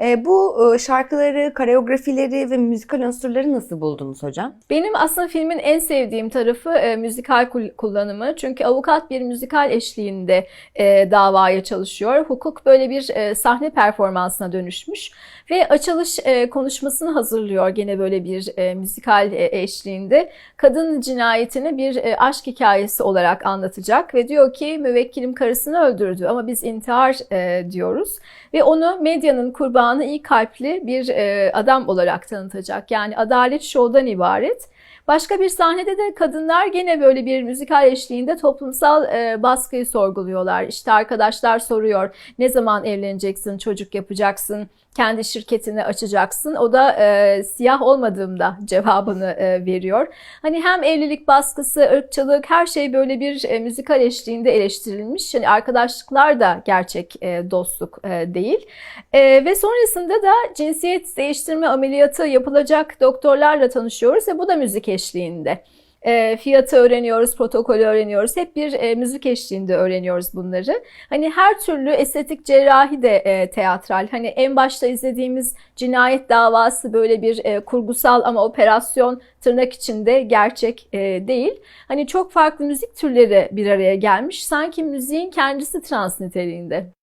E, bu e, şarkıları, koreografileri ve müzikal unsurları nasıl buldunuz hocam? Benim aslında filmin en sevdiğim tarafı e, müzikal kul- kullanımı. Çünkü avukat bir müzikal eşliğinde davaya çalışıyor. Hukuk böyle bir sahne performansına dönüşmüş. Ve açılış konuşmasını hazırlıyor gene böyle bir müzikal eşliğinde. Kadın cinayetini bir aşk hikayesi olarak anlatacak ve diyor ki müvekkilim karısını öldürdü ama biz intihar diyoruz. Ve onu medyanın kurbanı iyi kalpli bir e, adam olarak tanıtacak. Yani adalet şovdan ibaret. Başka bir sahnede de kadınlar gene böyle bir müzikal eşliğinde toplumsal e, baskıyı sorguluyorlar. İşte arkadaşlar soruyor ne zaman evleneceksin, çocuk yapacaksın, kendi şirketini açacaksın. O da e, siyah olmadığımda cevabını e, veriyor. Hani hem evlilik baskısı, ırkçılık her şey böyle bir e, müzikal eşliğinde eleştirilmiş. Yani arkadaşlıklar da gerçek e, dostluk e, değil. E, ve sonrasında da cinsiyet değiştirme ameliyatı yapılacak doktorlarla tanışıyoruz ve bu da müzik eşliğinde. E, fiyatı öğreniyoruz, protokolü öğreniyoruz. Hep bir e, müzik eşliğinde öğreniyoruz bunları. Hani her türlü estetik cerrahi de e, teatral. Hani en başta izlediğimiz cinayet davası böyle bir e, kurgusal ama operasyon tırnak içinde gerçek e, değil. Hani çok farklı müzik türleri bir araya gelmiş. Sanki müziğin kendisi trans niteliğinde.